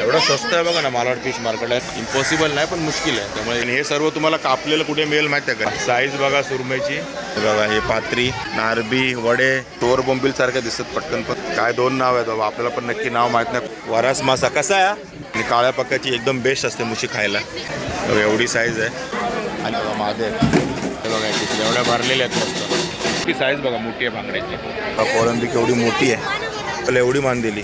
एवढं स्वस्त आहे बघा ना मालवाड फिश मार्केट आहे इम्पॉसिबल नाही पण मुश्किल आहे. त्यामुळे हे सर्व तुम्हाला कापलेलं कुठे मिळेल माहिती आहे का? साईज बघा सुरमईची. बघा हे पात्री नारबी वडे तोर बोंबील सारखे दिसत पटकन पण. काय दोन नाव आहेत बाबा आपल्याला पण नक्की नाव माहीत नाही. वरास मासा कसा आहे? आणि काळ्या पक्काची एकदम बेस्ट असते मुशी खायला. एवढी साईज आहे. आणि बघा मादे हे बघा एवढ्या भरलेल्या आहेत मस्त. साईज बघा मोठी आहे बांगड्याची कोळंबी केवढी मोठी आहे. आपल्याला एवढी मान दिली.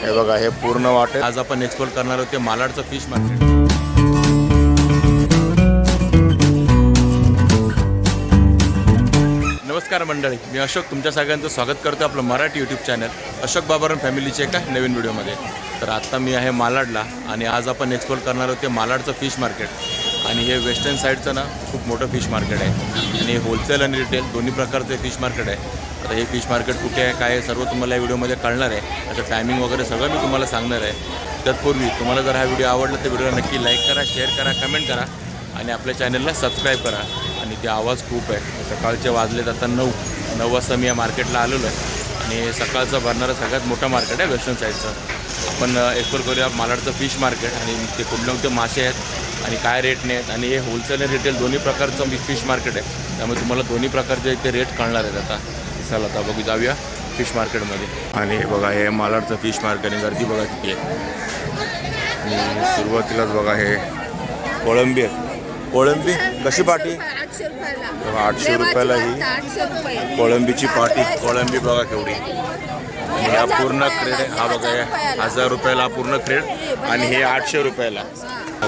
हे बघा हे पूर्ण वाटे आज आपण एक्सप्लोर करणार होते मालाडचं फिश मार्केट नमस्कार मंडळी मी अशोक तुमच्या सगळ्यांचं स्वागत करतो आपलं मराठी यूट्यूब चॅनल अशोक बाबारन फॅमिलीचे एका नवीन व्हिडिओमध्ये तर आत्ता मी आहे मालाडला आणि आज आपण एक्सप्लोर करणार होते मालाडचं फिश मार्केट आणि हे वेस्टर्न साईडचं ना खूप मोठं फिश मार्केट आहे. आणि होलसेल आणि रिटेल दोन्ही प्रकारचं फिश मार्केट आहे. आता हे फिश मार्केट कुठे आहे काय आहे सर्व तुम्हाला या व्हिडिओमध्ये कळणार आहे. त्याचं टायमिंग वगैरे सगळं मी तुम्हाला सांगणार आहे. तत्पूर्वी तुम्हाला जर हा व्हिडिओ आवडला तर व्हिडिओला नक्की लाईक करा शेअर करा कमेंट करा आणि आपल्या चॅनलला सबस्क्राईब करा. आणि ते आवाज खूप आहे. सकाळचे वाजले आता नऊ. नऊ वाजता मी या मार्केटला आलेलो आहे. आणि सकाळचं भरणारं सगळ्यात मोठं मार्केट आहे वेस्टर्न साईडचं आपण एक्सप्लोर करूया मालाडचं फिश मार्केट आणि ते कुठले कुठले मासे आहेत आणि काय रेटने आहेत. आणि हे होलसेल आणि रिटेल दोन्ही प्रकारचं फिश मार्केट आहे. त्यामुळे तुम्हाला दोन्ही प्रकारचे इथे रेट कळणार आहेत आता. चला आता बघू जाऊया फिश मार्केटमध्ये आणि हे बघा हे मालाडचं फिश मार्केट आणि गर्दी बघा किती आहे. आणि सुरुवातीलाच बघा हे कोळंबी कोळंबी? कशी पाटी? आठशे रुपयाला बघा, आठशे रुपयाला ही. कोळंबीची पाटी कोळंबी बघा केवढी. आणि हा पूर्ण क्रेड हा बघा हजार रुपयाला हा पूर्ण क्रेड आणि हे आठशे रुपयाला.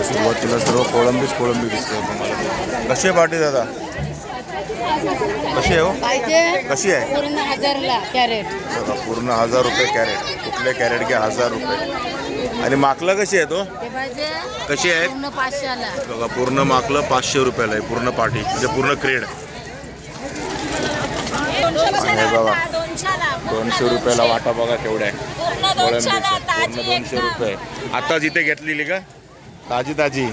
सुरुवातीला सर्व कोळंबीच कोळंबी दिसते तुम्हाला. कशी पाठी पाटी दादा? कशी आहे हो? पाहिजे कशी आहे? पूर्ण हजारला कॅरेट. बघा पूर्ण हजार रुपये कॅरेट. कुठले कॅरेट घ्या हजार रुपये. आणि माकलं कशी आहे तो ते पाहिजे कशी आहे पूर्ण पाचशेला. बघा पूर्ण माकलं पाचशे रुपयाला आहे पूर्ण पाटी म्हणजे पूर्ण क्रेड. आणि हे बघा दोनशे रुपयाला वाटा बघा केवढ्या आहे. कोळंबीचं पूर्ण दोनशे रुपये. आताच इथे घेतलेली का? ताजी ताजी.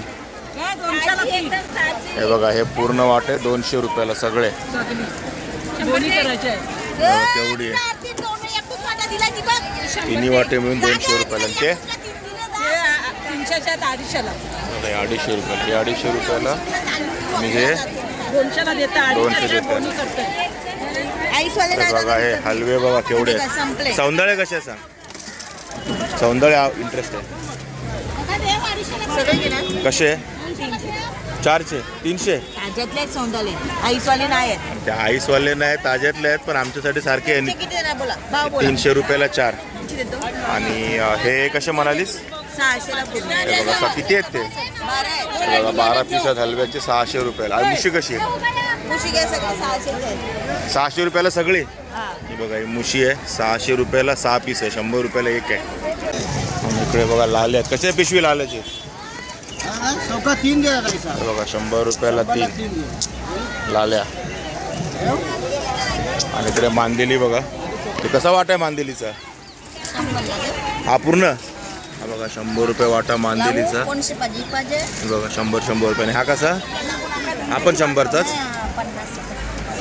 हे बघा हे पूर्ण वाटे दोनशे रुपयाला सगळे. केवढी आहे. तिन्ही वाटे मिळून दोनशे रुपयाला ते? अडीचशे रुपयाला. हे अडीचशे रुपयाला आणि हे दोनशे तर बघा हे हलवे बघा केवढे. सौंदर्य कसे आहे सांग? सौंदर्य इंटरेस्ट आहे. कसे? चारशे तीनशे? ताज्यातले सौंदर्य. आईसवाले नाही आहेत. आईसवाले नाही ताज्यातले आहेत पण आमच्यासाठी सारखे आहे किती देणार बोला? भाव बोला. तीनशे रुपयाला चार. किती देतो? आणि अ, हे कसे म्हणालीस? सहाशेला पूर्ण हे बघा सा- किती आहेत ते? बारा आहे बघा बारा पीस आहेत हलव्याचे सहाशे रुपयाला. आणि मुशी कशी आहे मुशी घ्या सगळं सहाशे आहेत सहाशे रुपयाला सगळी? हा बघा ही मुशी आहे. सहाशे रुपयाला सहा पीस आहे. शंभर रुपयाला एक आहे. इकडे बघा लाल आहेत. कसे पिशवी चौका तीन हे बघा शंभर रुपयाला तीन. लाल्या. आणि इकडे मांदेली बघा. ते कसा वाटा आहे मांदेलीचा? हा पूर्ण? हा बघा शंभर रुपये वाटा मांदेलीचा. हे बघा शंभर शंभर रुपयाने. हा कसा? हा पण शंभरचाच?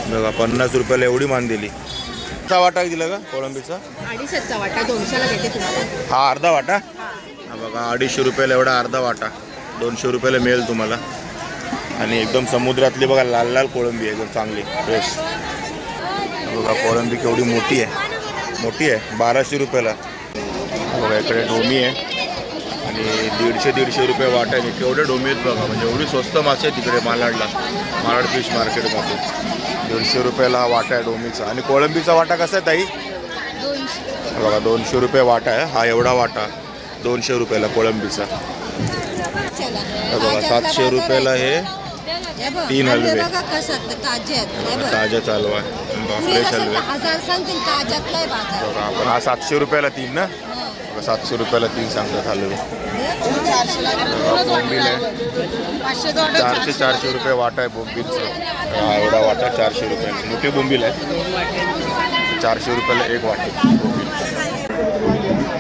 बघा पन्नास रुपयाला एवढी मांदेली. कसा वाटा दिला का कोळंबीचा? अडीचशेचा वाटा दोनशेला तुम्हाला. हा अर्धा वाटा? हा. बघा अडीचशे रुपयाला एवढा अर्धा वाटा. दोनशे रुपयाला मिळेल तुम्हाला. आणि एकदम समुद्रातली बघा लाल लाल कोळंबी आहे एकदम चांगली फ्रेश बघा कोळंबी केवढी मोठी आहे. मोठी आहे बाराशे रुपयाला. बघा इकडे डोमी आहे. आणि दीडशे दीडशे रुपये वाटा आहे. केवढे डोमी आहेत बघा म्हणजे एवढी स्वस्त मासे आहेत तिकडे मालाडला. मालाड फिश मार्केटमध्ये दीडशे रुपयाला हा वाटा आहे डोमीचा. आणि कोळंबीचा वाटा कसा आहे ताई? बघा दोनशे रुपये वाटा आहे. हा एवढा वाटा दोनशे रुपयाला कोळंबीचा. हे बघा सातशे रुपयाला हे तीन हलवे. बघा कसं ताजे आहेत. हे बघ. ताजा चालू आहे. फ्रेश हलवे बघा आपण हा सातशे रुपयाला तीन ना? बघा सातशे रुपयाला तीन सांगतात हलवे. बोंबील आहे चारशे चारशे रुपये वाटा आहे बोंबीलचं. हा एवढा वाटा चारशे रुपये मोठी बोंबील आहे. चारशे रुपयाला एक वाटा बोंबील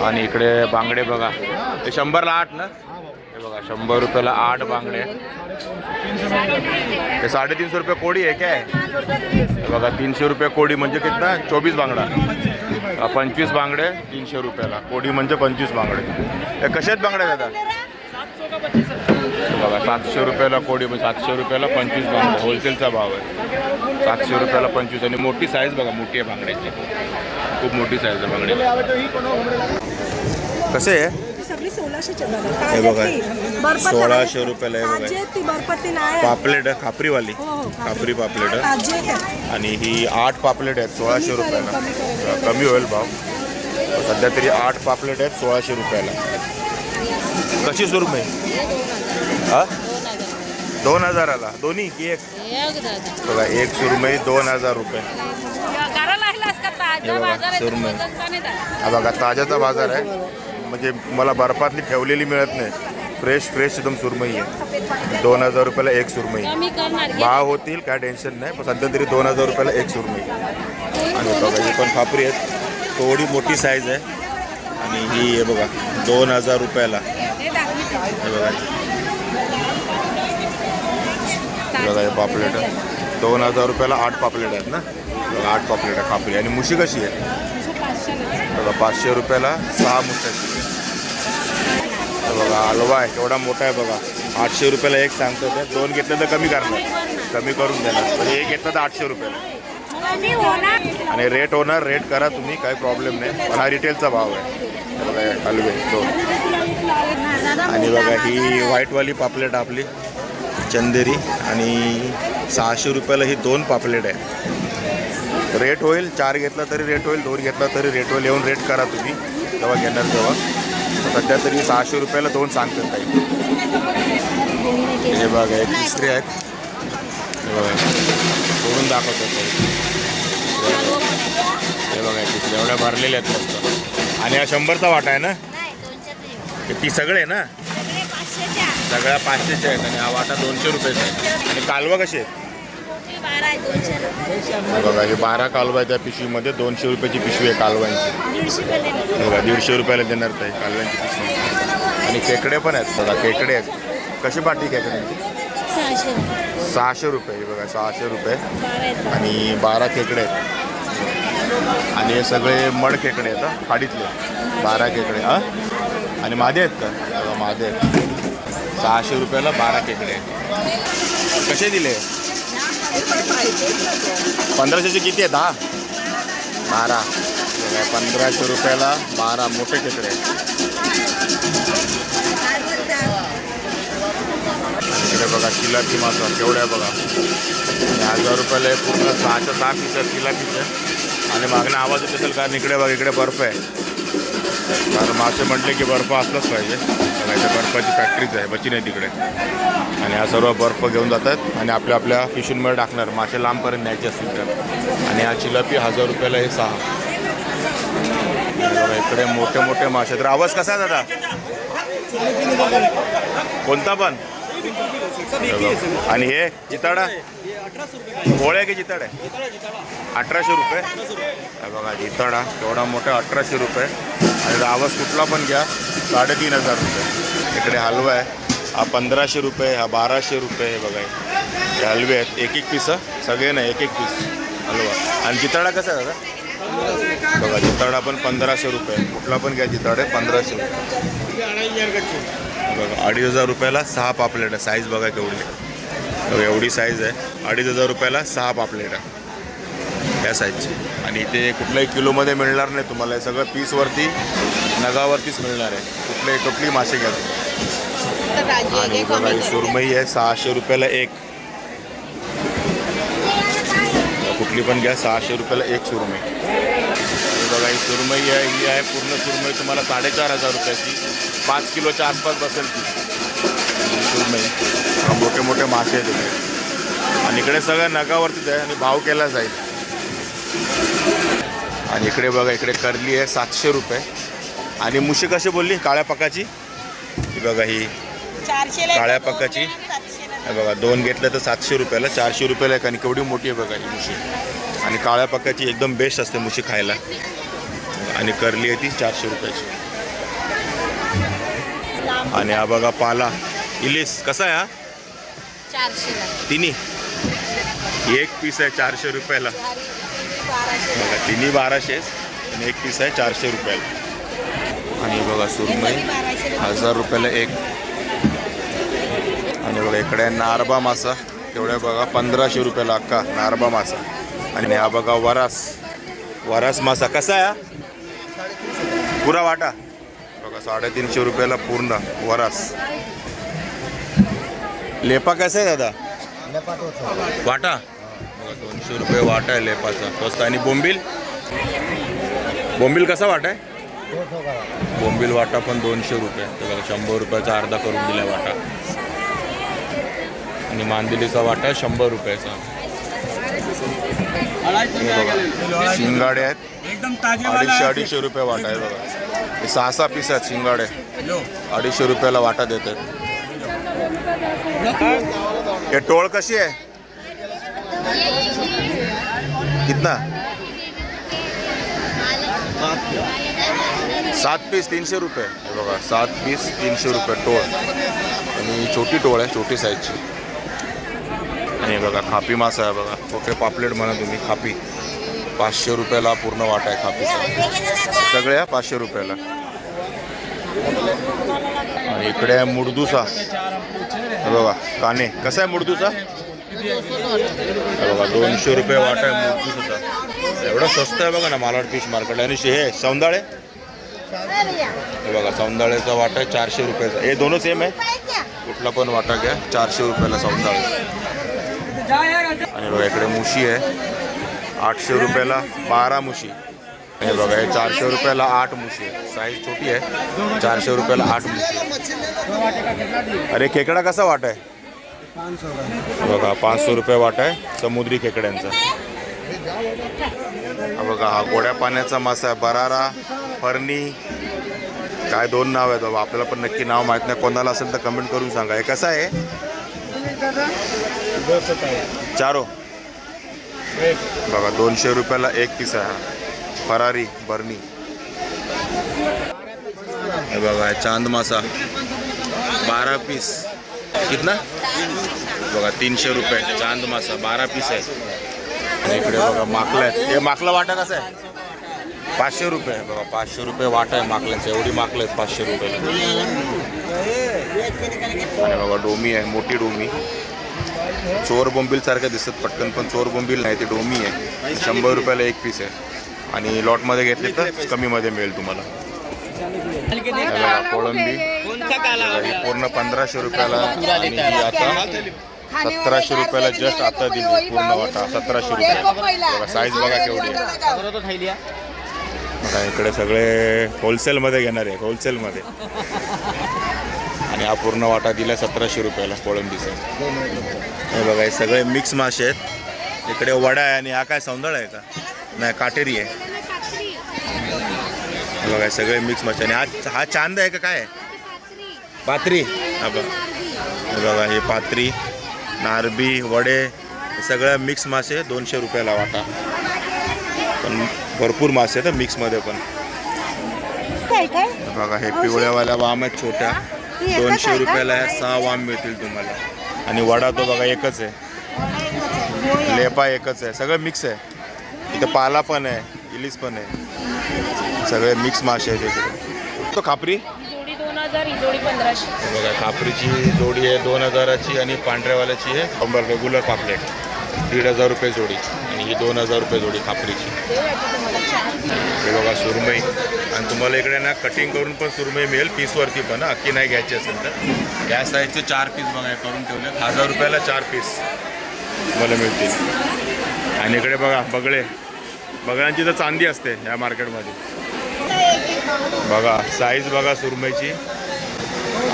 आणि इकडे बांगडे बघा. ते शंभरला आठ ना? हे बघा शंभर रुपयाला आठ बांगडे. ते साडेतीनशे रुपये कोडी आहे काय? बघा तीनशे रुपये कोडी म्हणजे कितना? चोवीस बांगडा. पंचवीस बांगडे तीनशे रुपयाला. कोडी म्हणजे पंचवीस बांगडे. हे कशात बांगड्या दादा बघा सातशे रुपयाला कोडी म्हणजे सातशे रुपयाला पंचवीस बांगडे. होलसेलचा भाव आहे. सातशे रुपयाला पंचवीस आणि मोठी साईज बघा मोठी आहे बांगड्याची. खूप मोठी साईज आहे बांगड्याची. कसे आहे? सगळी हे बघा. सोळाशे रुपयाला हे बघा. पापलेट आहे खापरीवाली. हो, हो, खापरी. पापलेट आहे. ताजी आहे. आणि ही आठ पापलेट आहेत सोळाशे रुपयाला. कमी होईल भाव. सध्या तरी आठ पापलेट आहेत सोळाशे रुपयाला. कशी सुरमई हा? दोन हजाराला. दोन्ही की एक? बघा एक सुरमई दोन हजार रुपये. हे बघा सुरमई हा बघा ताज्याचा बाजार आहे. म्हणजे मला बर्फातली ठेवलेली मिळत नाही. फ्रेश फ्रेश एकदम सुरमई आहे. दोन हजार रुपयाला एक सुरमई. भाव होतील काय टेन्शन नाही पण सध्या तरी दोन हजार रुपयाला एक सुरमई. आणि बघा ही पण खापरी आहेत. थोडी मोठी साईज आहे. आणि ही आहे बघा दोन हजार रुपयाला. हे बघा. हे बघा हे पापलेट दोन हजार रुपयाला आठ पापलेट आहेत ना? बघा आठ पापलेट आहे खापरी आणि मुशी कशी आहे? बघा पाचशे रुपयाला सहा मुठ्याची हे बघा हलवा आहे केवढा मोठा आहे बघा. आठशे रुपयाला एक सांगतो ते. दोन घेतलं तर कमी करणार. कमी करून देणार. म्हणजे एक घेतलं तर आठशे रुपयाला. आणि रेट होणार रेट करा तुम्ही काही प्रॉब्लेम नाही. पण हा रिटेलचा भाव आहे. बघा हलवे दोन आणि बघा ही व्हाईटवाली पापलेट आपली चंदेरी. आणि सहाशे रुपयाला ही दोन पापलेट आहे. रेट होईल चार घेतला तरी रेट होईल दोन घेतला तरी रेट होईल येऊन रेट करा तुम्ही जेव्हा घेणार तेव्हा. सध्या तरी सहाशे रुपयाला दोन सांगतात काही हे बघा एक तिसरे आहेत. हे बघा दाखवतो हे बघा तिसरे एवढ्या भरलेल्या आहेत मस्त. आणि हा शंभरचा वाटा आहे ना? ती सगळे आहे ना? सगळ्या पाचशेच्या आहेत आणि हा वाटा दोनशे रुपयाचा आहे. आणि कालवा कसे आहेत? हे बघा हे बारा कालवा आहे त्या पिशवीमध्ये. दोनशे रुपयाची पिशवी आहे कालवांची हे बघा दीडशे रुपयाला देणार ते कालव्यांची पिशवी. आणि खेकडे पण आहेत. बघा खेकडे आहेत. कशी पाटी खेकड्यांची सहाशे रुपये. बघा सहाशे रुपये. आणि बारा खेकडे आहेत. आणि हे सगळे मड खेकडे आहेत खाडीतले. बारा खेकडे हां. आणि मादे आहेत का? बघा मादे आहेत. सहाशे रुपयाला बारा खेकडे आहेत. कसे दिले? पंधराशेचे किती आहे दहा बारा. पंधराशे रुपयाला बारा मोठे खेकडे इकडे बघा चिलापी मासा केवढ्या बघा. हजार रुपयाला पूर्ण सहाच्या सहा पीस आहेत चिलापीचे आणि मागणं आवाज येत असेल कारण इकडे बघा इकडे बर्फ आहे. कारण मासे म्हटले की बर्फ असलाच पाहिजे. बघा बर्फाची फॅक्टरीच आहे बची नाही तिकडे. आणि हा सर्व बर्फ घेऊन जातात आणि आपल्या आपल्या पिशूंमध्ये टाकणार. मासे लांबपर्यंत न्यायचे असतील तर. आणि हा चिलापी हजार रुपयाला हे सहा. इकडे मोठे मोठे मासे. तर आवाज कसा आहे दादा? कोणता पण? आणि हे जिताडा? गोळ्या की जिताड. आहे अठराशे रुपये. बघा जिताडा. एवढा मोठा अठराशे रुपये. आणि आवाज कुठला पण घ्या. साडेतीन हजार रुपये. इकडे हलवा आहे. हा पंधराशे रुपये हा बाराशे रुपये हे बघा. हे हलवे आहेत. एक एक पीस सगळे नाही एक एक पीस. हलवा. आणि जिताडा कसा आहे दादा? बघा जिताडा पण पंधराशे रुपये. कुठला पण घ्या जिताडे पंधराशे रुपये. बघा अडीच हजार रुपयाला सहा पापलेट आहे. साईज बघा केवढी. एवढी साईज आहे. अडीच हजार रुपयाला सहा पापलेट. आहे या साईजची आणि इथे कुठल्याही किलोमध्ये मिळणार नाही तुम्हाला. हे सगळं पीसवरती नगावरतीच मिळणार आहे. कुठल्याही कुठली मासे घ्या. आणि बघा ही सुरमई आहे सहाशे रुपयाला एक. कुठली पण घ्या सहाशे रुपयाला एक सुरमई. बघा ही सुरमई आहे ही आहे पूर्ण सुरमई. तुम्हाला साडेचार हजार रुपयाची. पाच किलोच्या आसपास बसेल ती. मोठे मोठे मासे आहेत इकडे. आणि इकडे सगळं नगावरतीच आहे आणि भाव केला जाईल. आणि इकडे बघा इकडे करली आहे सातशे रुपये. आणि मुशी कशी बोलली? काळ्या पकाची? ही बघा ही काळ्या पक्काची हे बघा दोन घेतलं तर सातशे रुपयाला चारशे रुपयाला एक आणि केवढी मोठी आहे बघा ही मुशी. आणि काळ्या पक्काची एकदम बेस्ट असते मुशी खायला. आणि करली आहे ती चारशे रुपयाची. आणि हा बघा पाला. इलिस कसा आहे हा? तिन्ही. एक पीस आहे चारशे रुपयाला. बघा तिन्ही बाराशे आणि एक पीस आहे चारशे रुपयाला. आणि बघा सुरमई हजार रुपयाला एक. आणि बघा इकडे नारबा मासा. तेवढ्या बघा पंधराशे रुपयाला अक्का नारबा मासा. आणि हा बघा वरास. वरास मासा कसा आहे? पुरा वाटा. बघा साडेतीनशे रुपयाला पूर्ण वरास. लेपा कसा आहे दादा? वाटा? बघा दोनशे रुपये वाटा आहे लेपाचा. स्वस्त. आणि बोंबील? बोंबील कसा वाटा आहे? बोंबील वाटा पण दोनशे रुपये. तर बघा शंभर रुपयाचा अर्धा करून दिला वाटा. आणि मांदिलीचा वाटा शंभर रुपयाचा. शिंगाडे आहेत. अडीचशे अडीचशे रुपये वाटा आहे बघा. हे सहा सहा पीस आहेत शिंगाडे. अडीचशे रुपयाला वाटा देतात हे टोळ कशी आहे? कितना? सात पीस तीनशे रुपये. हे बघा सात पीस तीनशे रुपये टोळ. आणि छोटी टोळ आहे छोटी साईजची आणि बघा खापी मासा आहे बघा. ओके पापलेट म्हणा तुम्ही खापी. पाचशे रुपयाला पूर्ण वाटा आहे खापीचा. सगळ्या पाचशे रुपयाला. आणि इकडे आहे मुडदूसा. बघा काने. कसा आहे मुडदुसा? बघा दोनशे रुपये वाटा आहे मुडदूसाचा. एवढं स्वस्त आहे बघा ना मालाड फिश मार्केट आणि शे- हे सौंदाळे? हे बघा सौंदाळेचा वाटा आहे चारशे रुपयाचा. हे दोनच सेम आहे? कुठला पण वाटा घ्या चारशे रुपयाला सौंदाळे. आणि बघा इकडे मुशी आहे. आठशे रुपयाला बारा मुशी. हे बघा हे चारशे रुपयाला आठ मुशी. आहे साईज छोटी आहे. चारशे रुपयाला आठ मुशी. अरे खेकडा कसा वाट आहे? बघा पाचशे रुपये वाट आहे समुद्री खेकड्यांचा. बघा हा गोड्या पाण्याचा मासा आहे. बरारा फरणी काय दोन नाव आहेत बाबा आपल्याला पण नक्की नाव माहीत नाही. कोणाला असेल तर कमेंट करून सांगा. हे कसं आहे? चारो. बघा दोनशे रुपयाला एक पीस. आहे हा फरारी, बर्नी. हे बघा चाँद मासा. बारा पीस. कितना? बघा, तीनशे रुपये. चाँद मासा, बारा पीस आहे. आणि इकडे बघा, माकलं आहे. हे माकलं वाटा कसं आहे पाचशे रुपये. बघा, पाचशे रुपये वाटा आहे माकल्यांचं. एवढी माकलं आहेत पाचशे रुपयाला. आणि बघा, डोमी आहे, मोठी डोमी. चोर बोंबील सारखं दिसत पटकन पण चोर बोंबील नाही ते डोमी आहे. शंभर रुपयाला एक पीस आहे. आणि लॉटमध्ये घेतले तर कमीमध्ये मिळेल तुम्हाला. कोळंबी. पूर्ण पंधराशे रुपयाला आणि आता सतराशे रुपयाला जस्ट आता दिली पूर्ण वाटा. सतराशे रुपये. साईज बघा केवढी आहे. इकडे सगळे होलसेलमध्ये घेणार आहे होलसेलमध्ये आणि हा पूर्ण वाटा दिला सतराशे रुपयाला कोळंबीचा. हे बघा हे सगळे मिक्स मासे आहेत. इकडे वडा आहे आणि हा काय सौंदळ आहे का? नाही काटेरी आहे. हे बघा हे सगळे मिक्स मासे आणि हा हा चांद आहे का काय? आहे पात्री. हा बघा. हे बघा हे पात्री नारबी वडे हे सगळं मिक्स मासे दोनशे रुपयाला वाटा. पण भरपूर मासे आहेत मिक्समध्ये पण. बघा हे पिवळ्यावाल्या वाम आहेत छोट्या. दोनशे रुपयाला या सहा वाम मिळतील तुम्हाला. आणि वडा तो बघा एकच आहे. लेपा एकच आहे. सगळं मिक्स आहे. इथं पाला पण आहे इलिस पण आहे. सगळे मिक्स मासे आहेत इकडे. तो खापरी? बघा खापरीची जोडी आहे दोन हजाराची आणि पांढऱ्यावाल्याची आहे. शंभर रेग्युलर पापलेट. दीड हजार रुपये जोडी आणि ही दोन हजार रुपये जोडी खापरीची. हे बघा सुरमई. आणि तुम्हाला इकडे ना कटिंग करून पण सुरमई मिळेल. पीसवरती पण अक्की अख्खी नाही घ्यायची असेल तर. या साईजचे चार पीस बघा हे करून ठेवले हजार रुपयाला चार पीस तुम्हाला मिळतील. आणि इकडे बघा बगळे. बगळ्यांची तर चांदी असते या मार्केटमध्ये बघा साईज बघा सुरमईची.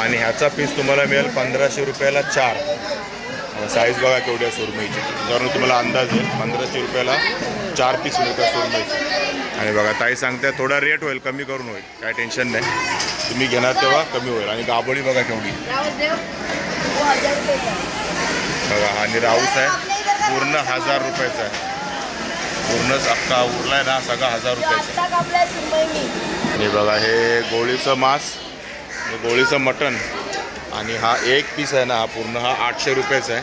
आणि ह्याचा पीस तुम्हाला मिळेल पंधराशे रुपयाला चार. साईज बघा केवढी आहे सुरमईची. त्यावरून तुम्हाला अंदाज येईल पंधराशे रुपयाला चार पीस मिळतात सुरमईची. आणि बघा ताई सांगते थोडा रेट होईल कमी करून होईल काय टेन्शन नाही. तुम्ही घेणार तेव्हा कमी होईल. आणि गाबोळी बघा केवढी. बघा हा आणि राऊस आहे पूर्ण हजार रुपयाचा आहे. पूर्णच अख्खा उरला आहे ना सगळा हजार रुपयाचा आणि बघा हे गोळीचं मांस गोळीचं मटण. आणि हा एक पीस आहे ना हा पूर्ण हा आठशे रुपयाचा आहे.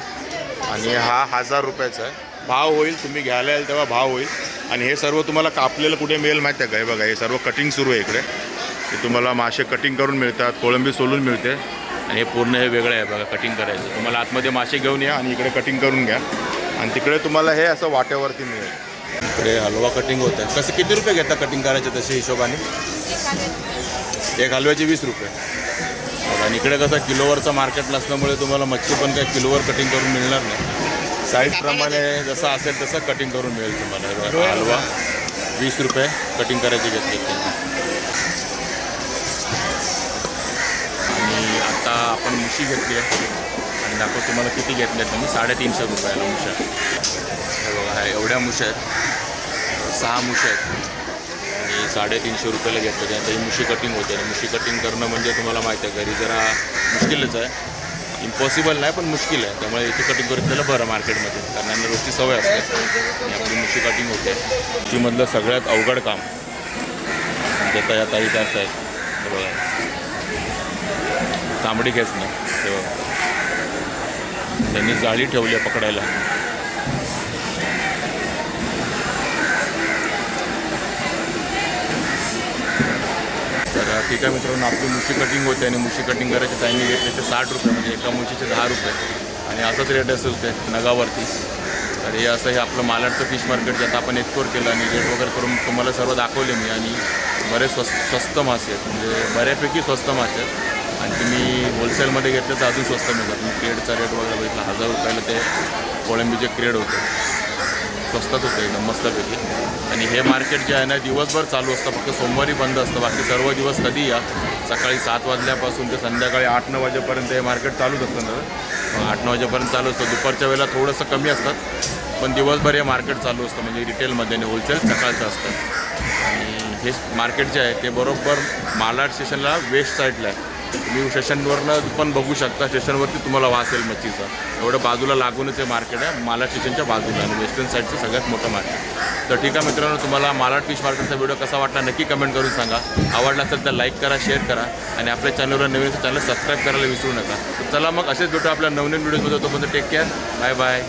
आणि हा हजार रुपयाचा आहे. भाव होईल तुम्ही घ्यायला याल तेव्हा भाव होईल. आणि हे सर्व तुम्हाला कापलेलं कुठे मिळेल माहिती आहे का? हे बघा हे सर्व कटिंग सुरू आहे इकडे. हे तुम्हाला मासे कटिंग करून मिळतात कोळंबी सोलून मिळते. आणि हे पूर्ण हे वेगळं आहे बघा कटिंग करायचं. तुम्हाला आतमध्ये मासे घेऊन या आणि इकडे कटिंग करून घ्या. आणि तिकडे तुम्हाला हे असं वाट्यावरती मिळेल. इकडे हलवा कटिंग होत आहे. कसं किती रुपये घेता कटिंग करायचे तसे हिशोबाने? एक हलव्याचे वीस रुपये. आणि इकडे कसं किलोवरचं मार्केटला असल्यामुळे तुम्हाला मच्छी पण काय किलोवर कटिंग करून मिळणार नाही. साईजप्रमाणे जसं असेल तसं कटिंग करून मिळेल तुम्हाला. हलवा वीस रुपये कटिंग करायचे घेतले आणि आता आपण मुशी घेतली आहे. आणि दाखव तुम्हाला किती घेतल्या मी साडेतीनशे रुपयाला मुशा. हे बघा एवढ्या मुशा आहेत. सहा मुशा आहेत. साडेतीनशे रुपयाला घेतलं त्यानंतर ही मुशी कटिंग होते. आणि मुशी कटिंग करणं म्हणजे तुम्हाला माहिती आहे घरी जरा मुश्किलच आहे. इम्पॉसिबल नाही पण मुश्किल आहे. त्यामुळे इथे कटिंग करून दिलं बरं मार्केटमध्ये कारण यांना रोजची सवय असते. आणि आपली मुशी कटिंग होते. मुशीमधलं सगळ्यात अवघड काम. म्हणजे देता या ताई करतायत आहेत बघा. तांबडी खेचणं. हे बघा. त्यांनी जाळी ठेवली आहे पकडायला. तर ठीक आहे मित्रांनो आपली मुशी कटिंग होते आणि मुशी कटिंग करायचे टायमिंग घेतले ते साठ रुपये म्हणजे एका मुशीचे दहा रुपये. आणि असाच रेट असेल ते नगावरती. तर हे असं हे आपलं मालाडचं फिश मार्केट ज्यात आपण एक्सप्लोर केलं आणि रेट वगैरे करून तुम्हाला सर्व दाखवले मी. आणि बरेच स्वस्त स्वस्त मासे आहेत. म्हणजे बऱ्यापैकी स्वस्त मासे आहेत. आणि तुम्ही होलसेलमध्ये घेतलं तर अजून स्वस्त मिळतात. मी क्रेडचा रेट वगैरे बघितला हजार रुपयाला ते कोळंबीचे क्रेड होते. स्वस्तात होतं एकदम मस्तपैकी आणि हे मार्केट जे आहे ना दिवसभर चालू असतं फक्त सोमवारी बंद असतं. बाकी सर्व दिवस कधी या? सकाळी सात वाजल्यापासून ते संध्याकाळी आठ नऊ वाजेपर्यंत हे मार्केट चालूच असतं ना? आठ नऊ वाजेपर्यंत चालू असतं. दुपारच्या वेळेला थोडंसं कमी असतात पण दिवसभर हे मार्केट चालू असतं. म्हणजे रिटेलमध्ये आणि होलसेल सकाळचं असतं. आणि हे मार्केट जे आहे ते बरोबर मालाड स्टेशनला वेस्ट साईडला आहे. तुम्ही स्टेशनवरनं पण बघू शकता स्टेशनवरती तुम्हाला वासेल मच्छीचा. एवढं बाजूला लागूनच हे मार्केट आहे. माला स्टेशनच्या बाजूला आणि वेस्टर्न साईडचं सगळ्यात मोठं मार्केट तर ठीक आहे मित्रांनो तुम्हाला मालाड फिश मार्केटचा व्हिडिओ कसा वाटला नक्की कमेंट करून सांगा. आवडला असेल तर लाईक करा शेअर करा आणि आपल्या चॅनलवर नवीन चॅनल सबस्क्राईब करायला विसरू नका. तर चला मग असेच भेटू आपल्या नवीन व्हिडिओमध्ये तोपर्यंत टेक केअर बाय बाय